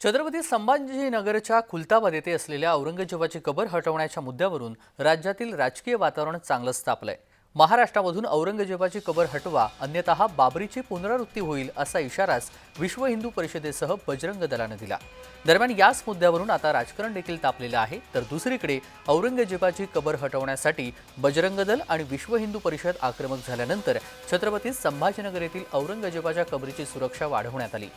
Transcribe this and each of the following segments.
छत्रपती संभाजीनगरच्या खुलताबाद येथे असलेल्या औरंगजेबाची कबर हटवण्याच्या मुद्द्यावरून राज्यातील राजकीय वातावरण चांगलंच तापलंय महाराष्ट्रामधून औरंगजेबाची कबर हटवा अन्यतः बाबरीची पुनरावृत्ती होईल असा इशाराच विश्व हिंदू परिषदेसह बजरंग दलानं दिला. दरम्यान याच मुद्द्यावरून आता राजकारण देखील तापलेलं आहे तर दुसरीकडे औरंगजेबाची कबर हटवण्यासाठी बजरंग दल आणि विश्व हिंदू परिषद आक्रमक झाल्यानंतर छत्रपती संभाजीनगर येथील औरंगजेबाच्या कबरीची सुरक्षा वाढवण्यात आली.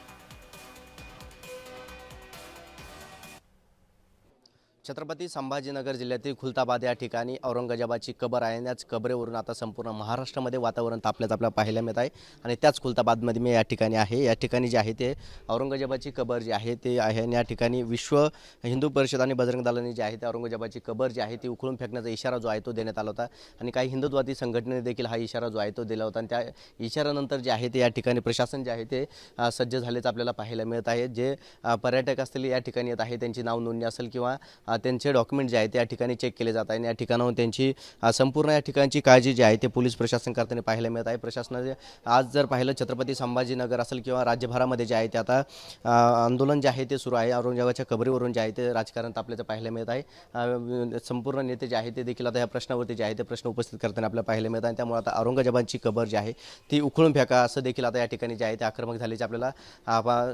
छत्रपती संभाजीनगर जिल्ह्यातील खुलताबाद या ठिकाणी औरंगजेबाची कबर आहे. आणि त्याच कबरेवरून आता संपूर्ण महाराष्ट्रामध्ये वातावरण तापल्याचं आपल्याला पाहायला मिळत आहे. आणि त्याच खुलताबादमध्ये मी या ठिकाणी आहे. या ठिकाणी जे आहे ते औरंगजेबाची कबर जी आहे ते आहे. आणि या ठिकाणी विश्व हिंदू परिषद आणि बजरंग दलाने जे आहे ते औरंगजेबाची कबर जी आहे ती उखळून फेकण्याचा इशारा जो आहे तो देण्यात आला होता. आणि काही हिंदुत्वादी संघटनेने देखील हा इशारा जो आहे तो दिला होता. आणि त्या इशाऱ्यानंतर जे आहे ते या ठिकाणी प्रशासन जे आहे ते सज्ज झाल्याचं आपल्याला पाहायला मिळत आहे. जे पर्यटक असतील या ठिकाणी येत आहे त्यांची नाव नोंदणी असेल किंवा त्यांचे डॉक्युमेंट जे आहे ते या ठिकाणी चेक केले जात आहे आणि या ठिकाणाहून त्यांची संपूर्ण या ठिकाणची काळजी जी आहे ते पोलीस प्रशासन करताना पाहायला मिळत आहे. प्रशासनाने आज जर पाहिलं छत्रपती संभाजीनगर असेल किंवा राज्यभरामध्ये जे आहे ते आता आंदोलन जे आहे ते सुरू आहे. औरंगजेबाच्या कबरीवरून जे आहे ते राजकारण आपल्याला पाहायला मिळत आहे. संपूर्ण नेते जे आहे ते देखील आता या प्रश्नावरती जे आहे ते प्रश्न उपस्थित करताना आपल्याला पाहायला मिळत आहे. त्यामुळे आता औरंगजेबांची कबर जी आहे ती उखळून फेका असं देखील आता या ठिकाणी जे आहे ते आक्रमक झाल्याचे आपल्याला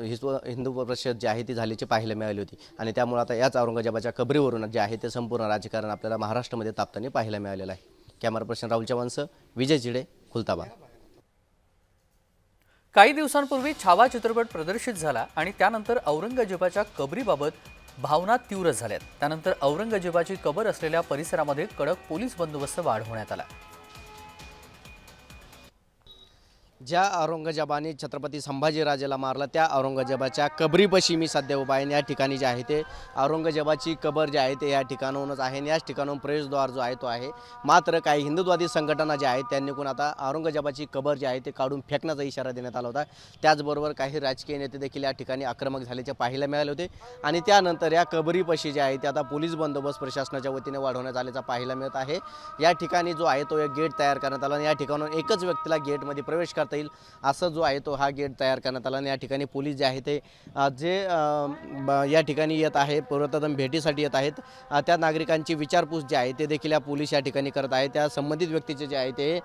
हिंदू हिंदू परिषद जी आहे ती झाल्याची पाहायला मिळाली होती. आणि त्यामुळे आता याच औरंगजेबाच्या खबरीवरून जे आहे ते संपूर्ण राजकारण आपल्याला महाराष्ट्रामध्ये तापताना पाहायला मिळालेलं आहे. कॅमेरा पर्सन राहुल चव्हाणसह विजय चिडे खुलताबाद. काही दिवसांपूर्वी छावा चित्रपट प्रदर्शित झाला आणि त्यानंतर औरंगजेबाच्या कबरीबाबत भावना तीव्र झाल्यात. त्यानंतर औरंगजेबाची कबर असलेल्या परिसरामध्ये कडक पोलीस बंदोबस्त वाढवण्यात आला. ज्या औरंगजेबाने छत्रपती संभाजीराजेला मारला त्या औरंगजेबाच्या कबरीपाशी मी सध्या उभा आहे आणि या ठिकाणी जे आहे ते औरंगजेबाची कबर जे आहे ते या ठिकाणाहूनच आहे आणि याच ठिकाणाहून प्रवेशद्वार जो आहे तो आहे. मात्र काही हिंदुत्वादी संघटना ज्या आहेत त्यांनी कोण आता औरंगजेबाची कबर जी आहे ते काढून फेकण्याचा इशारा देण्यात आला होता. त्याचबरोबर काही राजकीय नेते देखील या ठिकाणी आक्रमक झाल्याचे पाहायला मिळाले होते. आणि त्यानंतर या कबरीपाशी जे आहे ते आता पोलीस बंदोबस्त प्रशासनाच्या वतीने वाढवण्यात आल्याचा पाहायला मिळत आहे. या ठिकाणी जो आहे तो एक गेट तयार करण्यात आला आणि या ठिकाणून एकच व्यक्तीला गेटमध्ये प्रवेश करता येईल. असं जो आहे तो हा गेट तयार करण्यात आला आणि या ठिकाणी पोलीस जे आहे ते जे या ठिकाणी येत आहे प्रथम भेटीसाठी येत आहेत. त्या नागरिकांची विचारपूस जी आहे ते देखील या पोलीस या ठिकाणी करत आहे. त्या संबंधित व्यक्तीचे जे आहे ते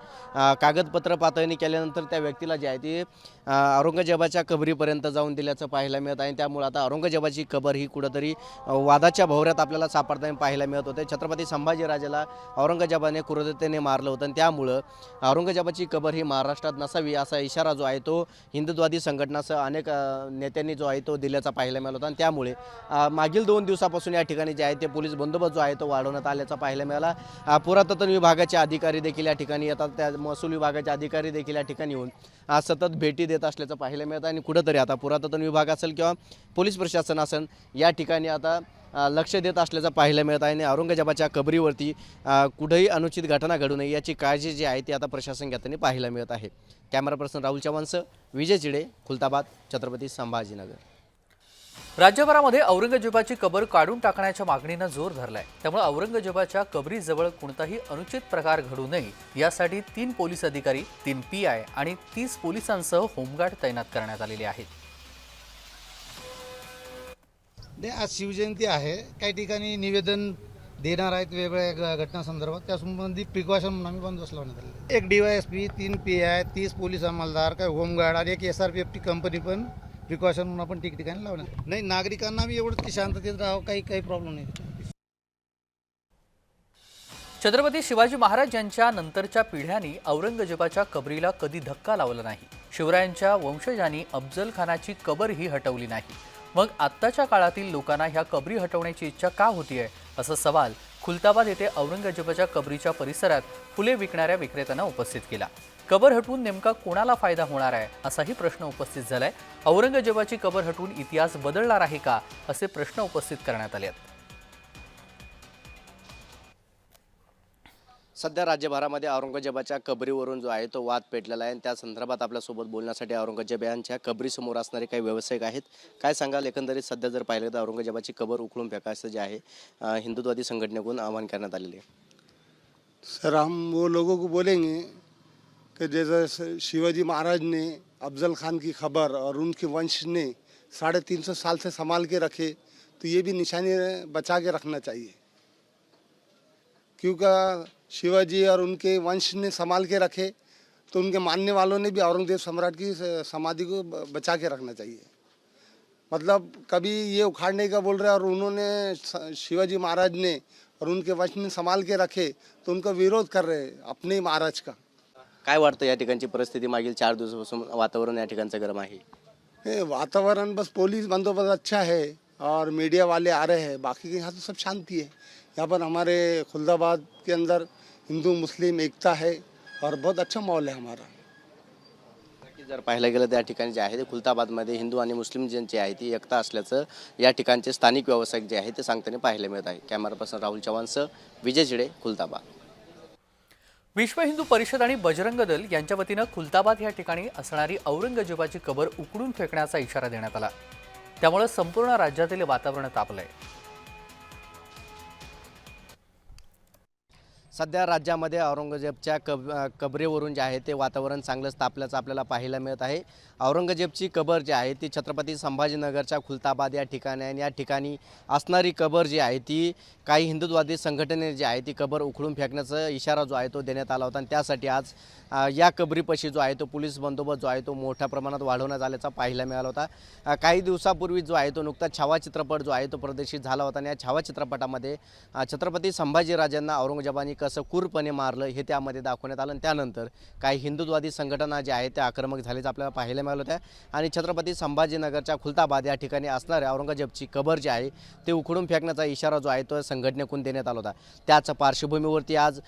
कागदपत्र पातळणी केल्यानंतर त्या व्यक्तीला जे आहे ते औरंगजेबाच्या कबरीपर्यंत जाऊन दिल्याचं पाहायला मिळत आहे. त्यामुळे आता औरंगजेबाची कबर ही कुठंतरी वादाच्या भोवऱ्यात आपल्याला सापडताना पाहायला मिळत होते. छत्रपती संभाजीराजाला औरंगजेबाने क्रूरतेने मारलं होतं आणि त्यामुळं औरंगजेबाची कबर ही महाराष्ट्रात नसावी. असा इशारा जो आहे तो हिंदुत्वादी संघटनासह अनेक नेत्यांनी जो आहे तो दिल्याचा पाहायला मिळाला होता. आणि त्यामुळे मागील दोन दिवसापासून या ठिकाणी जे आहे ते पोलीस बंदोबस्त जो आहे तो वाढवण्यात आल्याचा पाहायला मिळाला. पुरातत्व विभागाचे अधिकारी देखील या ठिकाणी येतात. त्या महसूल विभागाचे अधिकारी देखील या ठिकाणी येऊन सतत भेटी देत असल्याचं पाहायला मिळतं. आणि कुठंतरी आता पुरातत्व विभाग असेल किंवा पोलीस प्रशासन असेल या ठिकाणी आता लक्ष देत असल्याचं पाहायला मिळत आहे. आणि औरंगजेबाच्या कबरीवरती कुठेही अनुचित घटना घडू नये याची काळजी जी आहे ती आता प्रशासन घेताना पाहायला मिळत आहे. कॅमेरा पर्सन राहुल चव्हाणसह विजय चिडे खुलताबाद छत्रपती संभाजीनगर. राज्यभरामध्ये औरंगजेबाची कबर काढून टाकण्याच्या मागणीनं जोर धरलाय. त्यामुळे औरंगजेबाच्या कबरीजवळ कोणताही अनुचित प्रकार घडू नये यासाठी तीन पोलीस अधिकारी तीन पी आय आणि तीस पोलिसांसह होमगार्ड तैनात करण्यात आलेले आहेत. नाही आज शिवजयंती आहे. काही ठिकाणी निवेदन देणार आहेत वेगवेगळ्या घटनासंदर्भात. त्या संबंधी प्रिकॉशन म्हणून आम्ही बंदोबस्त लावण्यात आले एक डीवायएसपी तीन पी आय तीस पोलीस अंमलदार काही होमगार्ड आणि एक S R P F T company पण प्रिकॉशन म्हणून आपण ठिकठिकाणी लावणार नाही नागरिकांना आम्ही एवढंच की शांततेत राहावं काही काही प्रॉब्लेम नाही. छत्रपती शिवाजी महाराज यांच्या नंतरच्या पिढ्यांनी औरंगजेबाच्या कबरीला कधी धक्का लावला नाही. शिवरायांच्या वंशजांनी अफजल खानाची कबरही हटवली नाही. मग आत्ताच्या काळातील लोकांना ह्या कबरी हटवण्याची इच्छा का होतीये? असा सवाल खुलताबाद येथे औरंगजेबाच्या कबरीच्या परिसरात फुले विकणाऱ्या विक्रेत्यांना उपस्थित केला. कबर हटवून नेमका कोणाला फायदा होणार आहे? असाही प्रश्न उपस्थित झालाय. औरंगजेबाची कबर हटवून इतिहास बदलणार आहे का? असे प्रश्न उपस्थित करण्यात आले आहेत. सध्या राज्यभरामध्ये औरंगजेबाच्या कबरीवरून जो आहे तो वाद पेटलेला आहे. आणि त्या संदर्भात आपल्यासोबत बोलण्यासाठी औरंगजेब यांच्या कबरीसमोर असणारे काही व्यावसायिक आहेत. काय सांगाल? एकंदरीत सध्या जर पाहिलं तर औरंगजेबाची कबर उखळून फेकायचं जे आहे हिंदुत्वादी संघटनेकडून आवाहन करण्यात आलेले सर हम वो लोगों को बोलेंगे कि जैसे शिवाजी महाराज ने अफजल खान की खबर और उनके वंश ने साढ़े तीन सौ साल से संभाल के रखे तो ये भी निशानी बचा के रखना चाहिए। क्योंकि शिवाजी और उनके वंश ने संभाल के रखे तो उनके मानने वालों ने भी औरंगजेब सम्राट की समाधि को बचा के रखना चाहिए। मतलब कभी ये उखाड़ने का बोल रहे हैं और उन्होंने शिवाजी महाराज ने और उनके वंश ने संभाल के रखे तो उनका विरोध कर रहे हैं अपने महाराज का। काय वाटतं या ठिकाणची परिस्थिती मागील चार दिवसापासून वातावरण या ठिकाणचं गरम आहे? वातावरण बस पुलिस बंदोबस्त अच्छा है और मीडिया वाले आ रहे हैं बाकी के यहाँ तो सब शांति है। यहाँ पर हमारे खुलदाबाद के अंदर हिंदू मुस्लिम एकता है और बहुत अच्छा माहौल है हमारा। जर पाहायला गेलं तर या ठिकाणी जे आहे ते खुलताबादमध्ये हिंदू आणि मुस्लिम ज्यांची आहे ती एकता असल्याचं या ठिकाणचे स्थानिक व्यावसायिक जे आहे ते सांगताना पाहायला मिळत आहे. कॅमेरा पर्सन राहुल चव्हाणसह विजय चिडे खुलताबाद. विश्व हिंदू परिषद आणि बजरंग दल यांच्या वतीनं खुलताबाद या ठिकाणी असणारी औरंगजेबाची कबर उकडून फेकण्याचा इशारा देण्यात आला. त्यामुळे संपूर्ण राज्यातील वातावरण तापलंय. सध्या राज्यामध्ये औरंगजेबच्या कब कबरेवरून जे आहे ते वातावरण चांगलंच तापल्याचं आपल्याला पाहायला मिळत आहे. औरंगजेबची कबर जी आहे ती छत्रपती संभाजीनगरच्या खुलताबाद या ठिकाणी आहे आणि या ठिकाणी असणारी कबर जी आहे ती काही हिंदुत्ववादी संघटने जी आहे ती कबर उखडून फेकण्याचा इशारा जो आहे तो देण्यात आला होता. आणि त्यासाठी आज या कबरीपाशी जो आहे तो पोलीस बंदोबस्त जो आहे तो मोठ्या प्रमाणात वाढवण्यात आल्याचा पाहायला मिळाला होता. काही दिवसापूर्वी जो आहे तो नुकता छावा चित्रपट जो आहे तो प्रदर्शित झाला होता आणि या छावा चित्रपटामध्ये छत्रपती संभाजीराजांना औरंगजेबाने कसं क्रूरपणे मारलं हे त्यामध्ये दाखवण्यात आलं. आणि त्यानंतर काही हिंदुत्ववादी संघटना ज्या आहेत त्या आक्रमक झाल्याचं आपल्याला पाहायला मिळालं होत्या आणि छत्रपती संभाजीनगरच्या खुलताबाद या ठिकाणी असणाऱ्या औरंगजेबची कबर जी आहे ते उखडून फेकण्याचा इशारा जो आहे तो संघटनेकडून देण्यात आला होता. त्याच पार्श्वभूमीवरती आज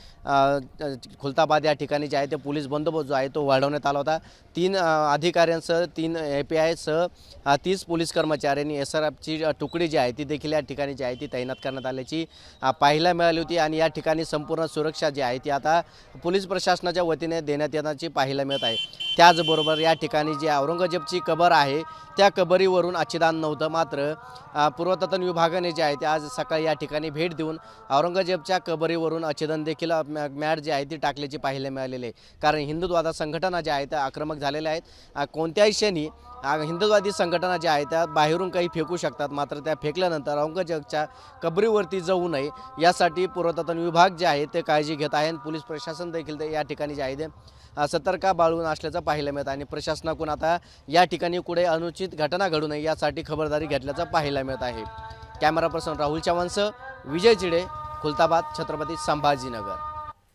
खुलताबाद या ठिकाणी जे आहे ते पोलीस बंदोबस्त जो आहे तो वाढवण्यात आला होता. तीन अधिकाऱ्यांसह तीन ए पी आयसह तीस पोलीस कर्मचाऱ्यांनी एस आर एफची तुकडी जी आहे ती देखील या ठिकाणी जी आहे ती तैनात करण्यात आल्याची पाहायला मिळाली होती. आणि या ठिकाणी संपूर्ण सुरक्षा जी आहे ती आता पोलीस प्रशासनाच्या वतीने देण्यात येण्याची पाहायला मिळत आहे. त्याचबरोबर या ठिकाणी जी औरंगजेबची कबर आहे त्या कबरीवरून अच्छिदान नव्हतं मात्र अ, पुरातत्व विभागाने जे आहे ते आज सकाळी या ठिकाणी भेट देऊन औरंगजेबच्या कबरीवरून अच्छिदन देखील मॅ- मॅट जी आहे ती टाकल्याची पाहायला मिळालेली आहे. कारण हिंदुत्वादा संघटना ज्या आहेत त्या आक्रमक झालेल्या आहेत. कोणत्याही क्षणी हिंदुत्वादी संघटना ज्या आहेत त्या बाहेरून काही फेकू शकतात मात्र त्या फेकल्यानंतर औरंगजेबच्या कबरीवरती जाऊ नये यासाठी पुरातत्व विभाग जे आहे ते काळजी घेत आहे. आणि पोलीस प्रशासन देखील ते या ठिकाणी जे आहे ते सतर्का बाळून बाळगून असल्याचं पाहायला मिळतं आणि प्रशासनाकडून आता या ठिकाणी कुठे अनुचित घटना घडू नये यासाठी खबरदारी घेतल्याचं पाहायला मिळत आहे. कॅमेरा पर्सन राहुल चव्हाणसह विजय चिडे खुलताबाद छत्रपती संभाजीनगर.